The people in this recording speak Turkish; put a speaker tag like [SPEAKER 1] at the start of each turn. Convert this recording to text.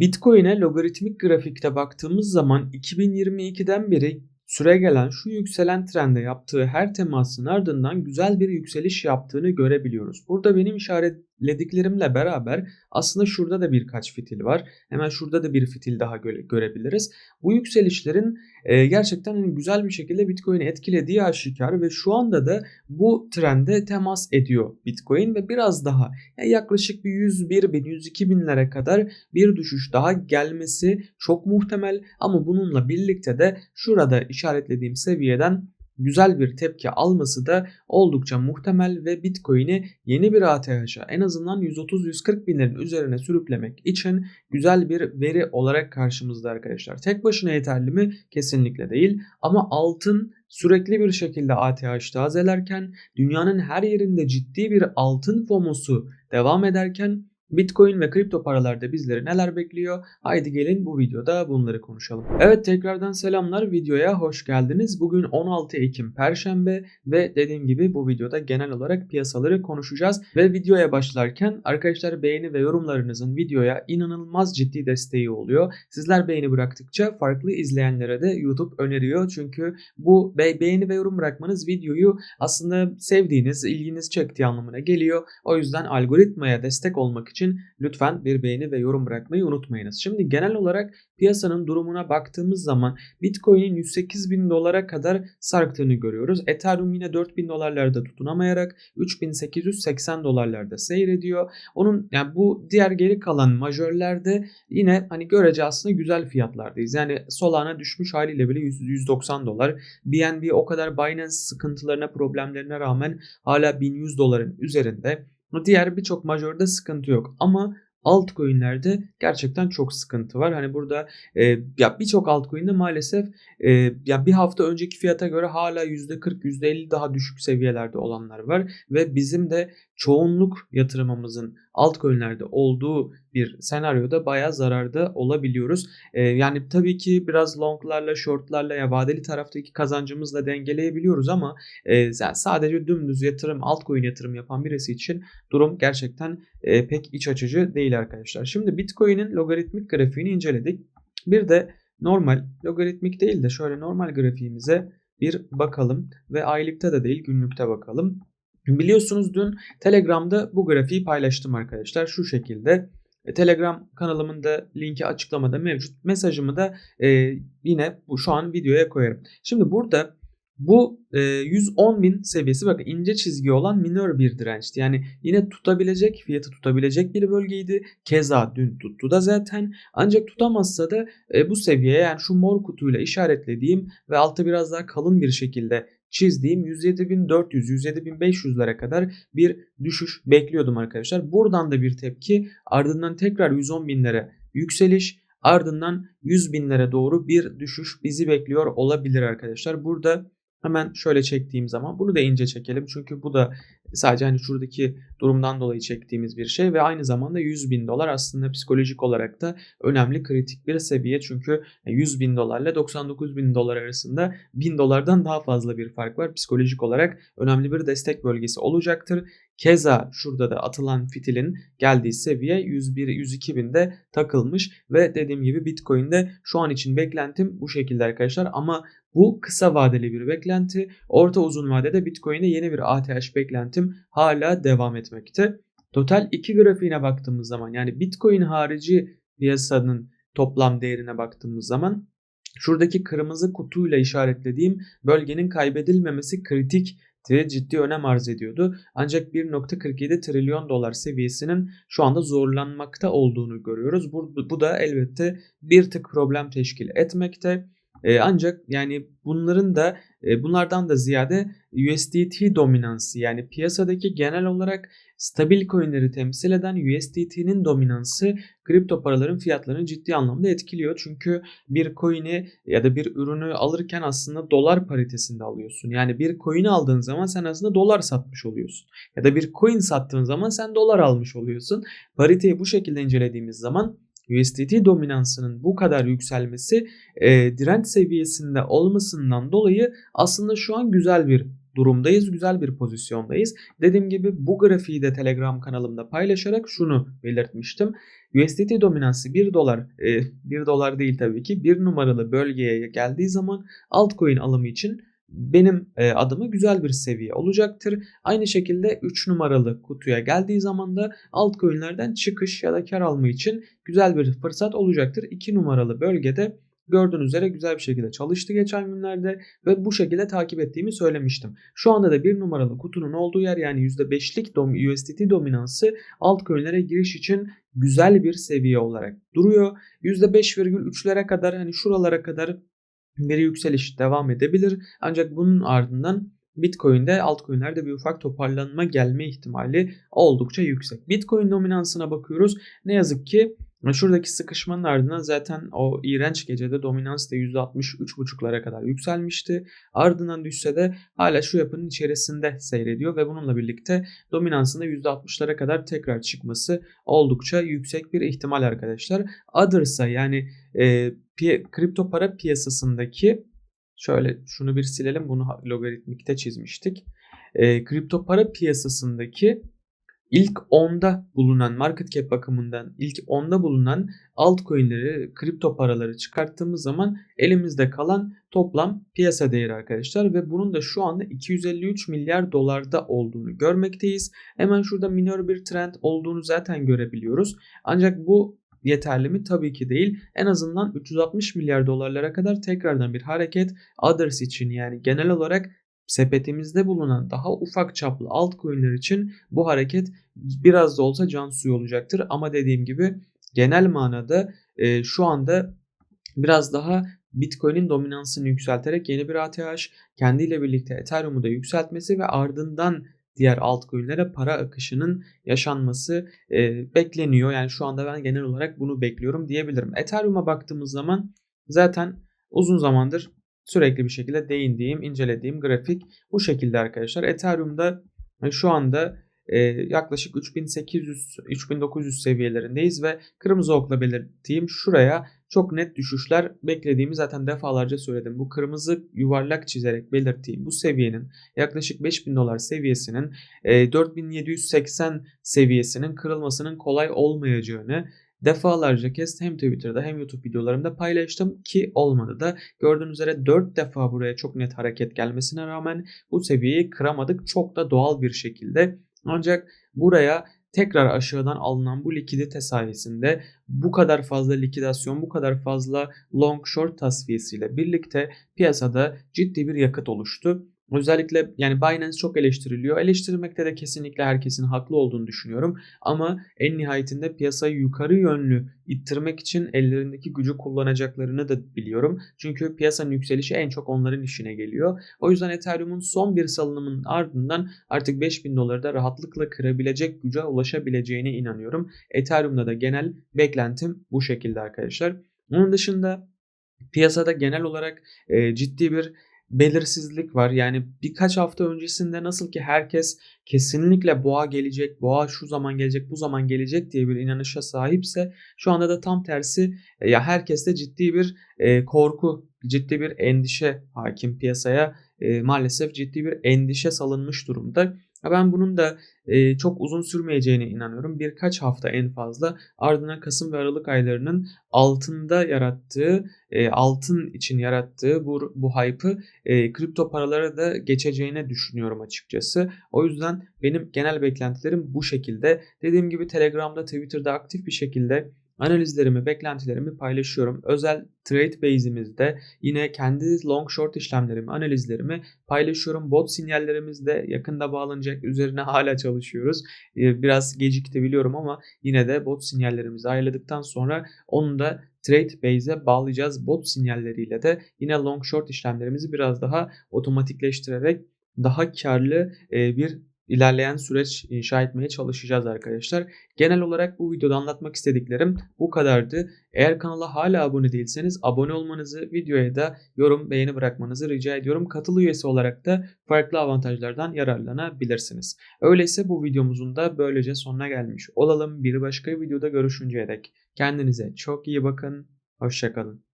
[SPEAKER 1] Bitcoin'e logaritmik grafikte baktığımız zaman 2022'den beri süregelen şu yükselen trende yaptığı her temasın ardından güzel bir yükseliş yaptığını görebiliyoruz. Burada benim işaretlediklerimle beraber aslında şurada da birkaç fitil var. Hemen şurada da bir fitil daha göre, görebiliriz. Bu yükselişlerin e, gerçekten hani güzel bir şekilde Bitcoin'i etkilediği aşikar ve şu anda da bu trende temas ediyor Bitcoin ve biraz daha yani yaklaşık bir 101 bin 102 binlere kadar bir düşüş daha gelmesi çok muhtemel ama bununla birlikte de şurada işaretlediğim seviyeden güzel bir tepki alması da oldukça muhtemel ve Bitcoin'i yeni bir ATH'a en azından 130-140 binlerin üzerine sürüklemek için güzel bir veri olarak karşımızda arkadaşlar. Tek başına yeterli mi? Kesinlikle değil ama altın sürekli bir şekilde ATH tazelerken dünyanın her yerinde ciddi bir altın FOMO'su devam ederken Bitcoin ve kripto paralarda bizleri neler bekliyor? Haydi gelin bu videoda bunları konuşalım. Evet tekrardan selamlar videoya hoş geldiniz. Bugün 16 Ekim Perşembe ve dediğim gibi bu videoda genel olarak piyasaları konuşacağız. Ve videoya başlarken arkadaşlar beğeni ve yorumlarınızın videoya inanılmaz ciddi desteği oluyor. Sizler beğeni bıraktıkça farklı izleyenlere de YouTube öneriyor. Çünkü bu be beğeni ve yorum bırakmanız videoyu aslında sevdiğiniz, ilginiz çektiği anlamına geliyor. O yüzden algoritmaya destek olmak için için lütfen bir beğeni ve yorum bırakmayı unutmayınız. Şimdi genel olarak piyasanın durumuna baktığımız zaman Bitcoin'in 108 bin dolara kadar sarktığını görüyoruz. Ethereum yine 4 bin dolarlarda tutunamayarak 3880 dolarlarda seyrediyor. Onun yani bu diğer geri kalan majörlerde yine hani görece aslında güzel fiyatlardayız. Yani Solana düşmüş haliyle bile 100, 190 dolar. BNB o kadar Binance sıkıntılarına problemlerine rağmen hala 1100 doların üzerinde. Diğer birçok majörde sıkıntı yok. Ama altcoin'lerde gerçekten çok sıkıntı var. Hani burada e, ya birçok altcoin'de maalesef e, ya bir hafta önceki fiyata göre hala %40 %50 daha düşük seviyelerde olanlar var ve bizim de çoğunluk yatırımımızın altcoin'lerde olduğu bir senaryoda bayağı zararda olabiliyoruz. Ee, yani tabii ki biraz longlarla, shortlarla ya vadeli taraftaki kazancımızla dengeleyebiliyoruz ama e, sadece dümdüz yatırım, altcoin yatırım yapan birisi için durum gerçekten e, pek iç açıcı değil arkadaşlar. Şimdi Bitcoin'in logaritmik grafiğini inceledik. Bir de normal logaritmik değil de şöyle normal grafiğimize bir bakalım ve aylıkta da değil günlükte bakalım. Biliyorsunuz dün Telegram'da bu grafiği paylaştım arkadaşlar. Şu şekilde e, Telegram kanalımın da linki açıklamada mevcut. Mesajımı da e, yine bu şu an videoya koyarım. Şimdi burada bu e, 110 bin seviyesi bakın ince çizgi olan minör bir dirençti. Yani yine tutabilecek fiyatı tutabilecek bir bölgeydi. Keza dün tuttu da zaten. Ancak tutamazsa da e, bu seviyeye yani şu mor kutuyla işaretlediğim ve altta biraz daha kalın bir şekilde çizdiğim 107.400-107.500'lere kadar bir düşüş bekliyordum arkadaşlar. Buradan da bir tepki ardından tekrar 110 binlere yükseliş ardından 100 binlere doğru bir düşüş bizi bekliyor olabilir arkadaşlar. Burada Hemen şöyle çektiğim zaman bunu da ince çekelim. Çünkü bu da sadece hani şuradaki durumdan dolayı çektiğimiz bir şey ve aynı zamanda 100 bin dolar aslında psikolojik olarak da önemli kritik bir seviye. Çünkü 100 bin dolarla 99 bin dolar arasında 1000 dolardan daha fazla bir fark var. Psikolojik olarak önemli bir destek bölgesi olacaktır. Keza şurada da atılan fitilin geldiği seviye 101-102 binde takılmış ve dediğim gibi Bitcoin'de şu an için beklentim bu şekilde arkadaşlar ama bu kısa vadeli bir beklenti. Orta uzun vadede Bitcoin'e yeni bir ATH beklentim hala devam etmekte. Total 2 grafiğine baktığımız zaman yani Bitcoin harici piyasanın toplam değerine baktığımız zaman şuradaki kırmızı kutuyla işaretlediğim bölgenin kaybedilmemesi kritik ve ciddi önem arz ediyordu. Ancak 1.47 trilyon dolar seviyesinin şu anda zorlanmakta olduğunu görüyoruz. Bu, bu da elbette bir tık problem teşkil etmekte. E, ancak yani bunların da e, bunlardan da ziyade USDT dominansı yani piyasadaki genel olarak stabil coinleri temsil eden USDT'nin dominansı kripto paraların fiyatlarını ciddi anlamda etkiliyor. Çünkü bir coin'i ya da bir ürünü alırken aslında dolar paritesinde alıyorsun. Yani bir coin aldığın zaman sen aslında dolar satmış oluyorsun. Ya da bir coin sattığın zaman sen dolar almış oluyorsun. Pariteyi bu şekilde incelediğimiz zaman USDT dominansının bu kadar yükselmesi e, direnç seviyesinde olmasından dolayı aslında şu an güzel bir durumdayız. Güzel bir pozisyondayız. Dediğim gibi bu grafiği de Telegram kanalımda paylaşarak şunu belirtmiştim. USDT dominansı 1 dolar, e, 1 dolar değil tabii ki 1 numaralı bölgeye geldiği zaman altcoin alımı için benim e, adıma güzel bir seviye olacaktır. Aynı şekilde 3 numaralı kutuya geldiği zaman da altcoin'lerden çıkış ya da kar alma için güzel bir fırsat olacaktır. 2 numaralı bölgede gördüğünüz üzere güzel bir şekilde çalıştı geçen günlerde ve bu şekilde takip ettiğimi söylemiştim. Şu anda da bir numaralı kutunun olduğu yer yani %5'lik dom USDT dominansı altcoin'lere giriş için güzel bir seviye olarak duruyor. %5,3'lere kadar hani şuralara kadar bir yükseliş devam edebilir. Ancak bunun ardından Bitcoin'de altcoin'lerde bir ufak toparlanma gelme ihtimali oldukça yüksek. Bitcoin dominansına bakıyoruz. Ne yazık ki Şuradaki sıkışmanın ardından zaten o iğrenç gecede dominans da %63,5'lara kadar yükselmişti. Ardından düşse de hala şu yapının içerisinde seyrediyor ve bununla birlikte dominansında %60'lara kadar tekrar çıkması oldukça yüksek bir ihtimal arkadaşlar. Others'a yani e, kripto para piyasasındaki şöyle şunu bir silelim bunu logaritmikte çizmiştik. E, kripto para piyasasındaki ilk 10'da bulunan market cap bakımından ilk 10'da bulunan altcoin'leri, kripto paraları çıkarttığımız zaman elimizde kalan toplam piyasa değeri arkadaşlar ve bunun da şu anda 253 milyar dolarda olduğunu görmekteyiz. Hemen şurada minor bir trend olduğunu zaten görebiliyoruz. Ancak bu yeterli mi? Tabii ki değil. En azından 360 milyar dolarlara kadar tekrardan bir hareket others için yani genel olarak sepetimizde bulunan daha ufak çaplı altcoin'ler için bu hareket biraz da olsa can suyu olacaktır. Ama dediğim gibi genel manada e, şu anda biraz daha Bitcoin'in dominansını yükselterek yeni bir ATH kendiyle birlikte Ethereum'u da yükseltmesi ve ardından diğer altcoin'lere para akışının yaşanması e, bekleniyor. Yani şu anda ben genel olarak bunu bekliyorum diyebilirim. Ethereum'a baktığımız zaman zaten uzun zamandır sürekli bir şekilde değindiğim, incelediğim grafik bu şekilde arkadaşlar. Ethereum'da e, şu anda e, yaklaşık 3800-3900 seviyelerindeyiz ve kırmızı okla belirttiğim şuraya çok net düşüşler beklediğimi zaten defalarca söyledim. Bu kırmızı yuvarlak çizerek belirttiğim bu seviyenin yaklaşık 5000 dolar seviyesinin e, 4780 seviyesinin kırılmasının kolay olmayacağını defalarca kez hem Twitter'da hem YouTube videolarımda paylaştım ki olmadı da gördüğünüz üzere 4 defa buraya çok net hareket gelmesine rağmen bu seviyeyi kıramadık çok da doğal bir şekilde ancak buraya tekrar aşağıdan alınan bu likidite sayesinde bu kadar fazla likidasyon, bu kadar fazla long short tasfiyesiyle birlikte piyasada ciddi bir yakıt oluştu. Özellikle yani Binance çok eleştiriliyor. Eleştirilmekte de kesinlikle herkesin haklı olduğunu düşünüyorum. Ama en nihayetinde piyasayı yukarı yönlü ittirmek için ellerindeki gücü kullanacaklarını da biliyorum. Çünkü piyasanın yükselişi en çok onların işine geliyor. O yüzden Ethereum'un son bir salınımın ardından artık 5000 doları da rahatlıkla kırabilecek güce ulaşabileceğine inanıyorum. Ethereum'da da genel beklentim bu şekilde arkadaşlar. Onun dışında piyasada genel olarak e, ciddi bir belirsizlik var. Yani birkaç hafta öncesinde nasıl ki herkes kesinlikle boğa gelecek, boğa şu zaman gelecek, bu zaman gelecek diye bir inanışa sahipse şu anda da tam tersi e, ya herkeste ciddi bir e, korku, ciddi bir endişe hakim piyasaya. E, maalesef ciddi bir endişe salınmış durumda. Ben bunun da çok uzun sürmeyeceğine inanıyorum. Birkaç hafta en fazla ardına Kasım ve Aralık aylarının altında yarattığı, altın için yarattığı bu, bu hype'ı kripto paralara da geçeceğine düşünüyorum açıkçası. O yüzden benim genel beklentilerim bu şekilde. Dediğim gibi Telegram'da, Twitter'da aktif bir şekilde analizlerimi, beklentilerimi paylaşıyorum. Özel trade base'imizde yine kendi long short işlemlerimi, analizlerimi paylaşıyorum. Bot sinyallerimiz de yakında bağlanacak. Üzerine hala çalışıyoruz. Ee, biraz gecikti biliyorum ama yine de bot sinyallerimizi ayarladıktan sonra onu da trade base'e bağlayacağız. Bot sinyalleriyle de yine long short işlemlerimizi biraz daha otomatikleştirerek daha karlı e, bir ilerleyen süreç inşa etmeye çalışacağız arkadaşlar. Genel olarak bu videoda anlatmak istediklerim bu kadardı. Eğer kanala hala abone değilseniz abone olmanızı, videoya da yorum, beğeni bırakmanızı rica ediyorum. Katıl üyesi olarak da farklı avantajlardan yararlanabilirsiniz. Öyleyse bu videomuzun da böylece sonuna gelmiş olalım. Bir başka videoda görüşünceye dek kendinize çok iyi bakın. Hoşçakalın.